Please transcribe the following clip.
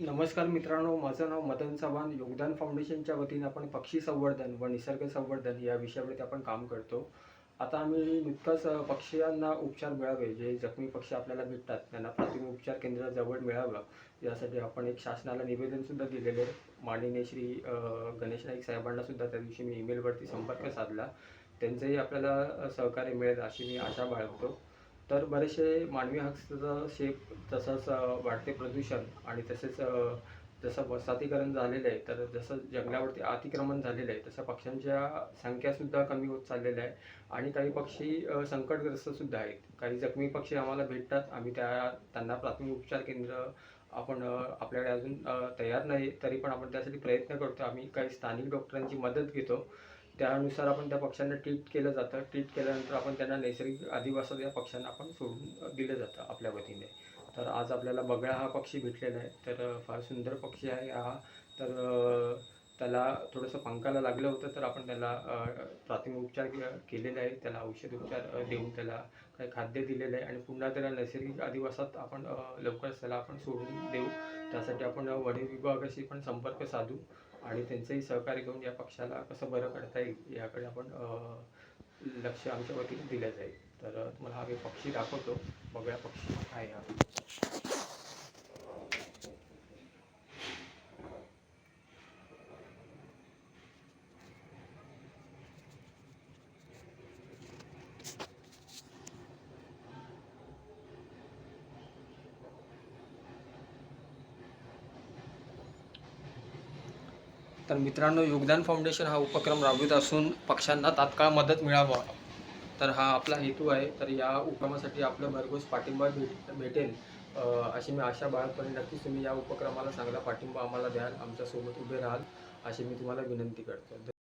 नमस्कार मित्रांनो माझं नाव मदन चव्हाण. योगदान फाउंडेशनच्या वतीने आपण पक्षी संवर्धन व निसर्ग संवर्धन या विषयावरती आपण काम करतो. आता आम्ही नुकताच पक्ष्यांना उपचार मिळावे जे जखमी पक्षी आपल्याला भेटतात. त्यांना प्राथमिक उपचार केंद्र जवळ मिळावं. यासाठी आपण एक शासनाला निवेदनसुद्धा दिलेले आहे. माननीय श्री गणेश नाईक साहेबांनासुद्धा त्या दिवशी मी ईमेलवरती संपर्क साधला. त्यांचंही आपल्याला सहकार्य मिळेल अशी मी आशा बाळगतो. तर बरेचसे मानवी हस्तक्षेप तसंच वाढते प्रदूषण आणि तसेच जसं वसाहतीकरण झालेलं आहे तर जसं जंगलावरती अतिक्रमण झालेलं आहे तसं पक्ष्यांच्या संख्यासुद्धा कमी होत चाललेल्या आहे आणि काही पक्षी संकटग्रस्तसुद्धा आहेत. काही जखमी पक्षी आम्हाला भेटतात. आम्ही त्या त्यांना प्राथमिक उपचार केंद्र आपण आपल्याकडे अजून तयार नाही तरी पण आपण त्यासाठी प्रयत्न करतो. आम्ही काही स्थानिक डॉक्टरांची मदत घेतो. त्यानुसार आपण त्या पक्ष्यांना ट्रीट केलं जातं. ट्रीट केल्यानंतर आपण त्यांना नैसर्गिक अधिवासात या पक्ष्यांना आपण सोडून दिलं जातं आपल्या वतीने. तर आज आपल्याला बगळा हा पक्षी भेटलेला आहे. तर फार सुंदर पक्षी आहे हा. तर त्याला थोडंसं पंखाला लागलं होतं तर आपण त्याला प्राथमिक उपचार केलेले आहे त्याला औषध उपचार देऊन त्याला काही खाद्य दिलेलं आहे. आणि पुन्हा त्याला नैसर्गिक अधिवासात आपण लवकरच त्याला आपण सोडून देऊ. त्यासाठी आपण वडील विभागाशी पण संपर्क साधू. आणि त्यांचंही सहकार्य घेऊन या पक्षाला कसं बरं करता येईल याकडे आपण लक्ष आमच्या वतीने दिलं जाईल. तर तुम्हाला हा मी पक्षी दाखवतो. बगळा पक्षी आहे हा. तर मित्रांनो योगदान फाउंडेशन हा उपक्रम राबवित असून पक्षांना तात्काळ मदत मिळावा. तर हा आपला हेतू आहे. तर या उपक्रमासाठी आपलं भरघोस पाठिंबा भेट भेटेल. अशी मी आशा बाळगपणे नक्कीच तुम्ही या उपक्रमाला चांगला पाठिंबा आम्हाला द्याल. आमच्यासोबत उभे राहाल अशी मी तुम्हाला विनंती करतो.